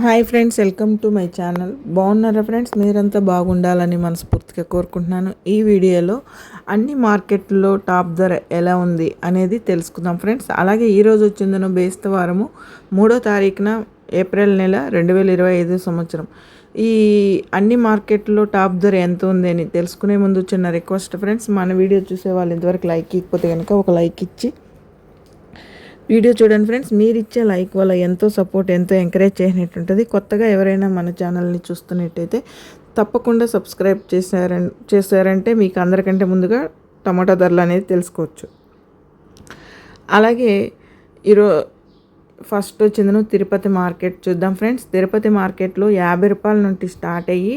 Hi friends welcome to my channel. బాగున్నారా friends? మీరంతా బాగుండాలని మనస్ఫూర్తిగా కోరుకుంటున్నాను. ఈ వీడియోలో అన్ని మార్కెట్లో టాప్ ధర ఎలా ఉంది అనేది తెలుసుకుందాం ఫ్రెండ్స్. అలాగే ఈరోజు వచ్చిందను బేస్తవారము మూడో తారీఖున ఏప్రిల్ నెల రెండు వేల ఇరవై ఐదు సంవత్సరం. ఈ అన్ని మార్కెట్లో టాప్ ధర ఎంత ఉంది అని తెలుసుకునే ముందు చిన్న రిక్వెస్ట్ ఫ్రెండ్స్. మన వీడియో చూసే వాళ్ళు ఇంతవరకు లైక్ ఇకపోతే కనుక ఒక లైక్ ఇచ్చి వీడియో చూడండి ఫ్రెండ్స్ మీరు ఇచ్చే లైక్ వల్ల ఎంతో సపోర్ట్ ఎంతో ఎంకరేజ్ చేసినట్టుంటుంది. కొత్తగా ఎవరైనా మన ఛానల్ని చూస్తున్నట్టయితే తప్పకుండా సబ్స్క్రైబ్ చేశారని చేశారంటే మీకు అందరికంటే ముందుగా టమాటా ధరలు అనేది తెలుసుకోవచ్చు. అలాగే ఈరో ఫస్ట్ వచ్చిందను తిరుపతి మార్కెట్ చూద్దాం ఫ్రెండ్స్. తిరుపతి మార్కెట్లో యాభై రూపాయల నుండి స్టార్ట్ అయ్యి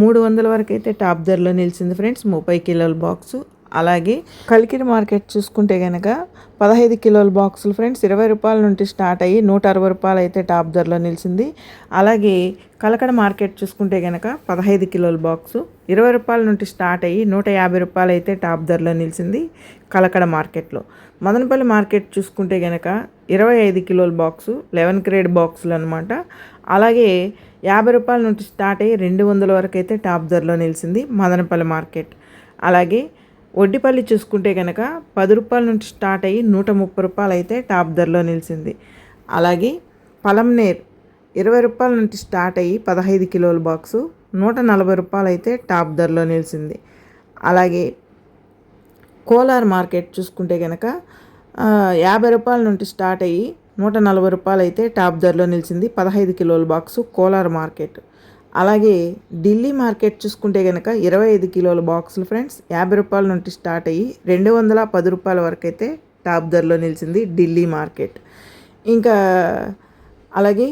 మూడు వందల వరకు అయితే టాప్ ధరలో నిలిచింది ఫ్రెండ్స్. ముప్పై కిలోల బాక్సు అలాగే కలికిరి మార్కెట్ చూసుకుంటే కనుక పదహైదు కిలోల బాక్సులు ఫ్రెండ్స్ ఇరవై రూపాయల నుండి స్టార్ట్ అయ్యి నూట అరవై రూపాయలు అయితే టాప్ ధరలో నిలిచింది. అలాగే కలకడ మార్కెట్ చూసుకుంటే కనుక పదహైదు కిలోల బాక్సు ఇరవై రూపాయల నుండి స్టార్ట్ అయ్యి నూట యాభై రూపాయలు అయితే టాప్ ధరలో నిలిచింది కలకడ మార్కెట్లో. మదనపల్లి మార్కెట్ చూసుకుంటే కనుక ఇరవై ఐదు కిలోల బాక్సు లెవెన్ గ్రేడ్ బాక్సులు అనమాట అలాగే యాభై రూపాయల నుండి స్టార్ట్ అయ్యి రెండు వందల వరకు అయితే టాప్ ధరలో నిలిచింది మదనపల్లి మార్కెట్. అలాగే వడ్డిపల్లి చూసుకుంటే కనుక పది రూపాయల నుంచి స్టార్ట్ అయ్యి నూట ముప్పై రూపాయలు అయితే టాప్ ధరలో నిలిచింది. అలాగే పలంనేర్ ఇరవై రూపాయల నుంచి స్టార్ట్ అయ్యి పదహైదు కిలోల బాక్సు నూట నలభై రూపాయలు అయితే టాప్ ధరలో నిలిచింది. అలాగే కోలార్ మార్కెట్ చూసుకుంటే కనుక యాభై రూపాయల నుండి స్టార్ట్ అయ్యి నూట నలభై రూపాయలు అయితే టాప్ ధరలో నిలిచింది పదహైదు కిలోల బాక్సు కోలార్ మార్కెట్. అలాగే ఢిల్లీ మార్కెట్ చూసుకుంటే కనుక ఇరవై ఐదు కిలోల బాక్సులు ఫ్రెండ్స్ యాభై రూపాయల నుండి స్టార్ట్ అయ్యి రెండు వందల పది రూపాయల వరకు అయితే టాప్ ధరలో నిలిచింది ఢిల్లీ మార్కెట్. ఇంకా అలాగే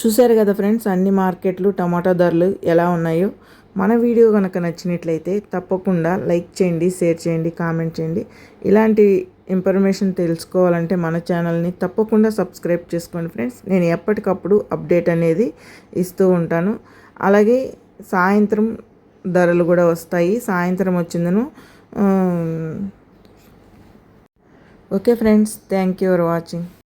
చూశారు కదా ఫ్రెండ్స్ అన్ని మార్కెట్లు టమాటా ధరలు ఎలా ఉన్నాయో. మన వీడియో కనుక నచ్చినట్లయితే తప్పకుండా లైక్ చేయండి షేర్ చేయండి కామెంట్ చేయండి. ఇలాంటి ఇన్ఫర్మేషన్ తెలుసుకోవాలంటే మన ఛానల్ని తప్పకుండా సబ్స్క్రైబ్ చేసుకోండి ఫ్రెండ్స్. నేను ఎప్పటికప్పుడు అప్డేట్ అనేది ఇస్తూ ఉంటాను. అలాగే సాయంత్రం ధరలు కూడా వస్తాయి. సాయంత్రం వచ్చిందను okay friends. Thank you for watching.